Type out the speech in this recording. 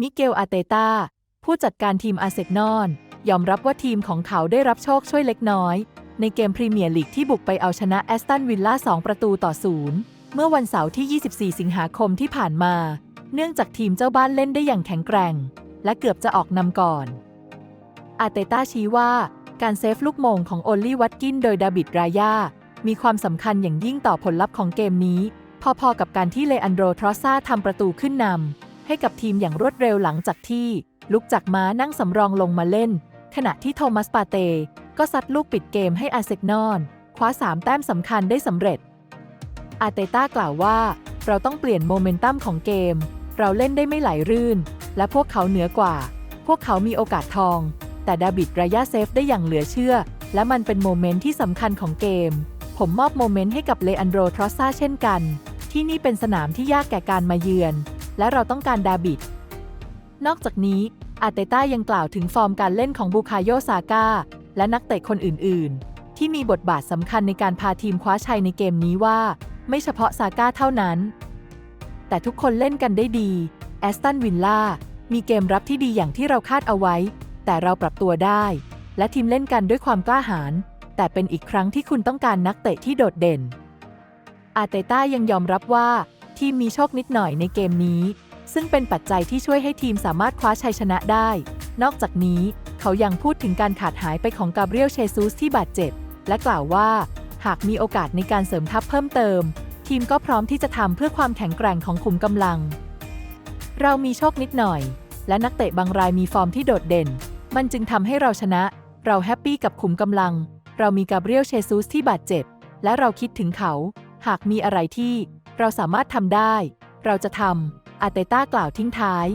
มิเกลอาเตตาผู้จัดการทีมอาเซนอลยอมรับว่าทีมของเขาได้รับโชคช่วยเล็กน้อย ในเกมพรีเมียร์ลีกที่บุกไปเอาชนะแอสตันวิลล่า2ประตูต่อศูนย์เมื่อวันเสาร์ที่ 24 สิงหาคมที่ผ่านมา เนื่องจากทีมเจ้าบ้านเล่นได้อย่างแข็งแกร่ง และเกือบจะออกนำก่อน อาเตต้าชี้ว่าการเซฟลูกมงของโอลลี่วัตกินโดยดาบิดรายามีความสำคัญอย่างยิ่งต่อผลลัพธ์ของเกมนี้ พอๆกับการที่เลอันโดรทรอสซาทำประตูขึ้นนำ ให้กับทีมอย่างรวดเร็วหลังจากที่ ลุกจากม้านั่งสำรองลงมาเล่น ขณะที่โทมัสปาเต ก็ซัดลูกปิดเกมให้อาร์เซนอลคว้า 3 แต้มสำคัญได้สำเร็จ อาเตต้ากล่าวว่า เราต้องเปลี่ยนโมเมนตัมของเกม เราเล่นได้ไม่ไหลรื่น และพวกเขาเหนือกว่า พวกเขามีโอกาสทอง แต่ดาบิดรายาเซฟได้อย่างเหลือเชื่อ และมันเป็นโมเมนต์ที่สำคัญของเกม ผมมอบโมเมนต์ให้กับเลอันโดรทรอสซาเช่นกัน ที่นี่เป็นสนามที่ยากแก่การมาเยือน และเราต้องการดาบิด นอกจากนี้ อาเตต้ายังกล่าวถึงฟอร์มการเล่นของบูคาโยซาก้าและนักเตะคนอื่น ๆ ที่มีบทบาทสำคัญในการพาทีมคว้าชัยในเกมนี้ว่า ไม่เฉพาะซาก้าเท่านั้น แต่ทุกคนเล่นกันได้ดี แอสตันวิลล่ามีเกมรับที่ดีอย่างที่เราคาดเอาไว้ แต่เราปรับตัวได้ และทีมเล่นกันด้วยความกล้าหาญแต่เป็นอีกครั้งที่คุณต้องการนักเตะที่โดดเด่น อาเตต้ายังยอมรับว่า ทีมมีโชคนิดหน่อยในเกมนี้ ซึ่งเป็นปัจจัยที่ช่วยให้ทีมสามารถคว้าชัยชนะได้ นอกจากนี้เขายังพูดถึงการขาดหายไปของกาเบรียลเชซูสที่บาดเจ็บ และกล่าวว่า หากมีโอกาสในการเสริมทัพเพิ่มเติม ทีมก็พร้อมที่จะทำเพื่อความแข็งแกร่งของขุมกำลัง เรามีโชคนิดหน่อย และนักเตะบางรายมีฟอร์มที่โดดเด่น มันจึงทำให้เราชนะ เราแฮปปี้กับขุมกำลัง เรามีกาเบรียลเชซูสที่บาดเจ็บ และเราคิดถึงเขา หากมีอะไรที่ เราสามารถทำได้ เราจะทำอาเตต้ากล่าวทิ้งท้าย